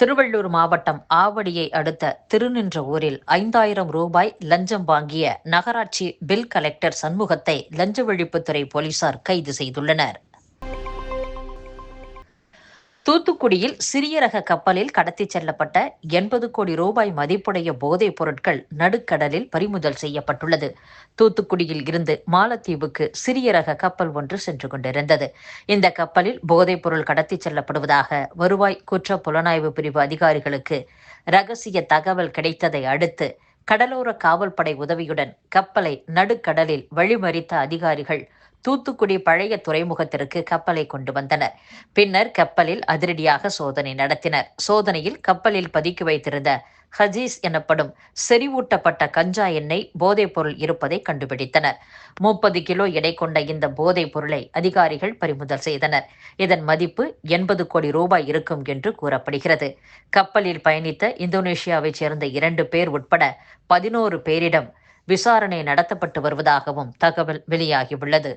திருவள்ளூர் மாவட்டம் ஆவடியை அடுத்த திருநின்ற ஊரில் ஐந்தாயிரம் ரூபாய் லஞ்சம் வாங்கிய நகராட்சி பில் கலெக்டர் சண்முகத்தை லஞ்ச ஒழிப்புத்துறை போலீசார் கைது செய்துள்ளனர். தூத்துக்குடியில் சிறிய ரக கப்பலில் கடத்திச் செல்லப்பட்ட எண்பது கோடி ரூபாய் மதிப்புடைய போதைப் பொருட்கள் நடுக்கடலில் பறிமுதல் செய்யப்பட்டுள்ளது. தூத்துக்குடியில் இருந்து மாலத்தீவுக்கு சிறிய ரக கப்பல் ஒன்று சென்று கொண்டிருந்தது. இந்த கப்பலில் போதைப் பொருள் கடத்திச் செல்லப்படுவதாக வருவாய் குற்ற புலனாய்வு பிரிவு அதிகாரிகளுக்கு ரகசிய தகவல் கிடைத்ததை அடுத்து கடலோர காவல்படை உதவியுடன் கப்பலை நடுக்கடலில் வழிமறித்த அதிகாரிகள் தூத்துக்குடி பழைய துறைமுகத்திற்கு கப்பலை கொண்டு வந்தனர். பின்னர் கப்பலில் அதிரடியாக சோதனை நடத்தினர். சோதனையில் கப்பலில் பதுக்கி வைத்திருந்த ஹஜீஸ் எனப்படும் செறிவூட்டப்பட்ட கஞ்சா எண்ணெய் போதைப் பொருள் இருப்பதை கண்டுபிடித்தனர். முப்பது கிலோ எடை கொண்ட இந்த போதைப் பொருளை அதிகாரிகள் பறிமுதல் செய்தனர். இதன் மதிப்பு எண்பது கோடி ரூபாய் இருக்கும் என்று கூறப்படுகிறது. கப்பலில் பயணித்த இந்தோனேஷியாவைச் சேர்ந்த இரண்டு பேர் உட்பட பதினோரு பேரிடம் விசாரணை நடத்தப்பட்டு வருவதாகவும் தகவல் வெளியாகியுள்ளது.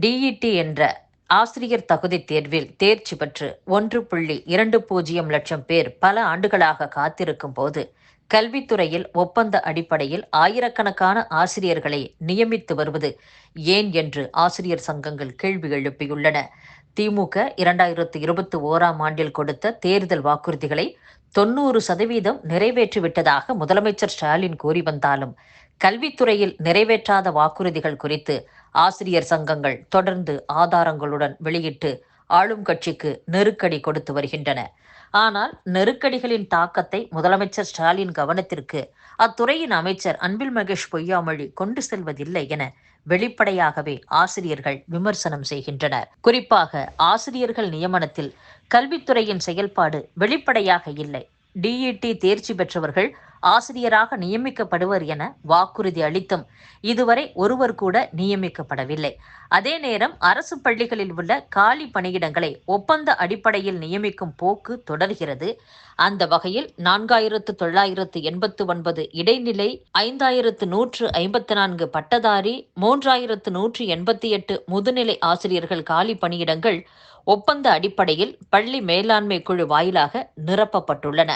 டிஇடி என்ற ஆசிரியர் தகுதி தேர்வில் தேர்ச்சி பெற்று ஒன்று புள்ளி இரண்டு பூஜ்ஜியம் லட்சம் பேர் பல ஆண்டுகளாக காத்திருக்கும் போது கல்வித்துறையில் ஒப்பந்த அடிப்படையில் ஆயிரக்கணக்கான ஆசிரியர்களை நியமித்து வருவது ஏன் என்று ஆசிரியர் சங்கங்கள் கேள்வி எழுப்பியுள்ளன. திமுக இரண்டாயிரத்து இருபத்தி ஓராம் ஆண்டில் கொடுத்த தேர்தல் வாக்குறுதிகளை தொன்னூறு சதவீதம் நிறைவேற்றிவிட்டதாக முதலமைச்சர் ஸ்டாலின் கூறி வந்தாலும் கல்வித்துறையில் நிறைவேற்றாத வாக்குறுதிகள் குறித்து ஆசிரியர் சங்கங்கள் தொடர்ந்து ஆதாரங்களுடன் வெளியிட்டு ஆளும் கட்சிக்கு நெருக்கடி கொடுத்து வருகின்றன. ஆனால் நெருக்கடிகளின் தாக்கத்தை முதலமைச்சர் ஸ்டாலின் கவனத்திற்கு அத்துறையின் அமைச்சர் அன்பில் மகேஷ் பொய்யாமொழி கொண்டு செல்வதில்லை என வெளிப்படையாகவே ஆசிரியர்கள் விமர்சனம் செய்கின்றனர். குறிப்பாக ஆசிரியர்கள் நியமனத்தில் கல்வித்துறையின் செயல்பாடு வெளிப்படையாக இல்லை. டிஇடி தேர்ச்சி பெற்றவர்கள் ஆசிரியராக நியமிக்கப்படுவர் என வாக்குறுதி அளித்தும் இதுவரை ஒருவர் கூட நியமிக்கப்படவில்லை. அதே நேரம் அரசு பள்ளிகளில் உள்ள காலி பணியிடங்களை ஒப்பந்த அடிப்படையில் நியமிக்கும் போக்கு தொடர்கிறது. அந்த வகையில் நான்காயிரத்து தொள்ளாயிரத்து எண்பத்து ஒன்பது இடைநிலை ஐந்தாயிரத்து நூற்று ஐம்பத்தி நான்கு பட்டதாரி மூன்றாயிரத்து நூற்று எண்பத்தி எட்டு முதுநிலை ஆசிரியர்கள் காலி பணியிடங்கள் ஒப்பந்த அடிப்படையில் பள்ளி மேலாண்மை குழு வாயிலாக நிரப்பப்பட்டுள்ளன.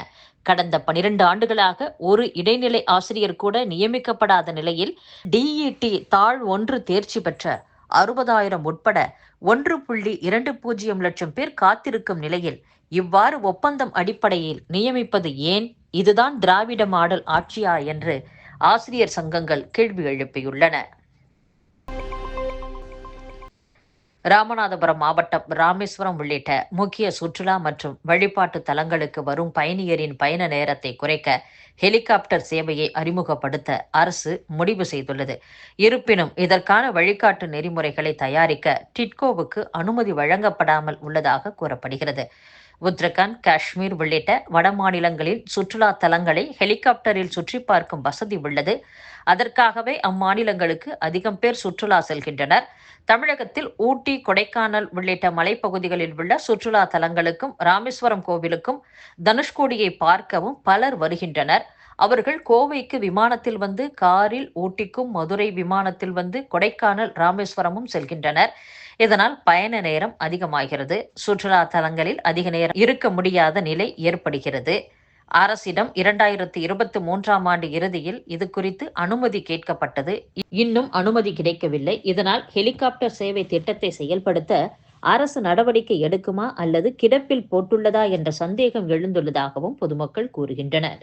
கடந்த பனிரெண்டு ஆண்டுகளாக ஒரு இடைநிலை ஆசிரியர் கூட நியமிக்கப்படாத நிலையில் டிஇடி தாழ் ஒன்று தேர்ச்சி பெற்ற அறுபதாயிரம் உட்பட ஒன்று புள்ளி இரண்டு பூஜ்ஜியம் லட்சம் பேர் காத்திருக்கும் நிலையில் இவ்வாறு ஒப்பந்தம் அடிப்படையில் நியமிப்பது ஏன்? இதுதான் திராவிட மாடல் ஆட்சியா? என்று ஆசிரியர் சங்கங்கள் கேள்வி எழுப்பியுள்ளன. ராமநாதபுரம் மாவட்டம் ராமேஸ்வரம் உள்ளிட்ட முக்கிய சுற்றுலா மற்றும் வழிபாட்டு தலங்களுக்கு வரும் பயணியரின் பயண நேரத்தை குறைக்க ஹெலிகாப்டர் சேவையை அறிமுகப்படுத்த அரசு முடிவு செய்துள்ளது. இருப்பினும் இதற்கான வழிகாட்டு நெறிமுறைகளை தயாரிக்க டிட்கோவுக்கு அனுமதி வழங்கப்படாமல் உள்ளதாக கூறப்படுகிறது. உத்தரகாண்ட் காஷ்மீர் உள்ளிட்ட வட மாநிலங்களில் சுற்றுலா தலங்களை ஹெலிகாப்டரில் சுற்றி பார்க்கும் வசதி உள்ளது. அதற்காகவே அம்மாநிலங்களுக்கு அதிகம் பேர் சுற்றுலா செல்கின்றனர். தமிழகத்தில் ஊட்டி கொடைக்கானல் உள்ளிட்ட மலைப்பகுதிகளில் உள்ள சுற்றுலா தலங்களுக்கும் ராமேஸ்வரம் கோவிலுக்கும் தனுஷ்கோடியை பார்க்கவும் பலர் வருகின்றனர். அவர்கள் கோவைக்கு விமானத்தில் வந்து காரில் ஊட்டிக்கும் மதுரை விமானத்தில் வந்து கொடைக்கானல் ராமேஸ்வரமும் செல்கின்றனர். இதனால் பயண நேரம் அதிகமாகிறது. சுற்றுலா தலங்களில் அதிக நேரம் இருக்க முடியாத நிலை ஏற்படுகிறது. அரசிடம் இரண்டாயிரத்தி இருபத்தி மூன்றாம் ஆண்டு இறுதியில் இது குறித்து அனுமதி கேட்கப்பட்டது. இன்னும் அனுமதி கிடைக்கவில்லை. இதனால் ஹெலிகாப்டர் சேவை திட்டத்தை செயல்படுத்த அரசு நடவடிக்கை எடுக்குமா அல்லது கிடப்பில் போட்டுள்ளதா என்ற சந்தேகம் எழுந்துள்ளதாகவும் பொதுமக்கள் கூறுகின்றனர்.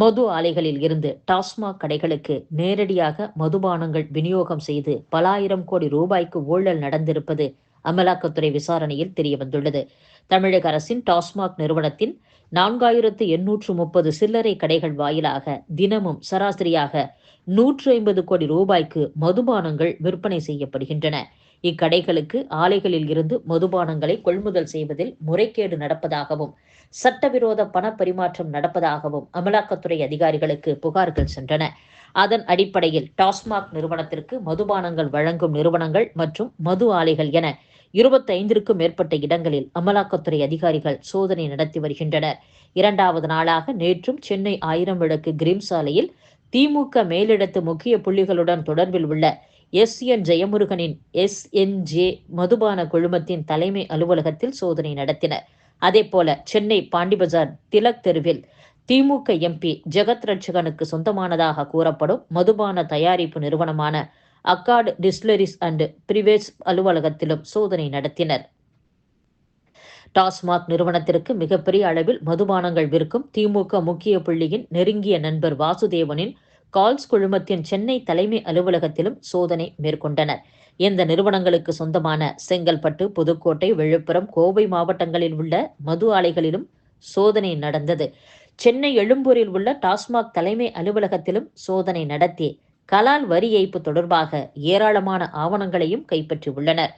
மது ஆலைகளில் இருந்து டாஸ்மாக் கடைகளுக்கு நேரடியாக மதுபானங்கள் விநியோகம் செய்து பல ஆயிரம் கோடி ரூபாய்க்கு ஊழல் நடந்திருப்பது அமலாக்கத்துறை விசாரணையில் தெரியவந்துள்ளது. தமிழக அரசின் டாஸ்மாக் நிறுவனத்தின் நான்காயிரத்து எண்ணூற்று முப்பது சில்லறை கடைகள் வாயிலாக தினமும் சராசரியாக நூற்று ஐம்பது கோடி ரூபாய்க்கு மதுபானங்கள் விற்பனை செய்யப்படுகின்றன. இக்கடைகளுக்கு ஆலைகளில் இருந்து மதுபானங்களை கொள்முதல் செய்வதில் முறைகேடு நடப்பதாகவும் சட்டவிரோத பண பரிமாற்றம் நடப்பதாகவும் அமலாக்கத்துறை அதிகாரிகளுக்கு புகார்கள் சென்றன. அதன் அடிப்படையில் டாஸ்மாக் நிறுவனத்திற்கு மதுபானங்கள் வழங்கும் நிறுவனங்கள் மற்றும் மது ஆலைகள் என இருபத்தைந்திற்கும் மேற்பட்ட இடங்களில் அமலாக்கத்துறை அதிகாரிகள் சோதனை நடத்தி வருகின்றனர். இரண்டாவது நாளாக நேற்றும் சென்னை ஆயிரம் விளக்கு கிரீம் சாலையில் திமுக மேலிடத்து முக்கிய புள்ளிகளுடன் தொடர்பில் உள்ள எஸ் என் ஜெயமுருகனின் எஸ் என் ஜே மதுபான குழுமத்தின் தலைமை அலுவலகத்தில் சோதனை நடத்தினர். அதேபோல சென்னை பாண்டிபஜார் திலக் தெருவில் திமுக எம்பி ஜெகத் ரட்சகனுக்கு சொந்தமானதாக கூறப்படும் மதுபான தயாரிப்பு நிறுவனமான அக்கார்டு டிஸ்லரிஸ் அண்ட் பிரிவேஸ் அலுவலகத்திலும் சோதனை நடத்தினர். டாஸ்மாக் நிறுவனத்திற்கு மிகப்பெரிய அளவில் மதுபானங்கள் விற்கும் திமுக முக்கிய புள்ளியின் நெருங்கிய நண்பர் வாசுதேவனின் கால்ஸ் குழுமத்தின் சென்னை தலைமை அலுவலகத்திலும் சோதனை மேற்கொண்டனர். இந்த நிறுவனங்களுக்கு சொந்தமான செங்கல்பட்டு புதுக்கோட்டை விழுப்புரம் கோவை மாவட்டங்களில் உள்ள மது ஆலைகளிலும் சோதனை நடந்தது. சென்னை எழும்பூரில் உள்ள டாஸ்மாக் தலைமை அலுவலகத்திலும் சோதனை நடத்தி கலால் வரி ஏய்ப்பு தொடர்பாக ஏராளமான ஆவணங்களையும் கைப்பற்றியுள்ளனர்.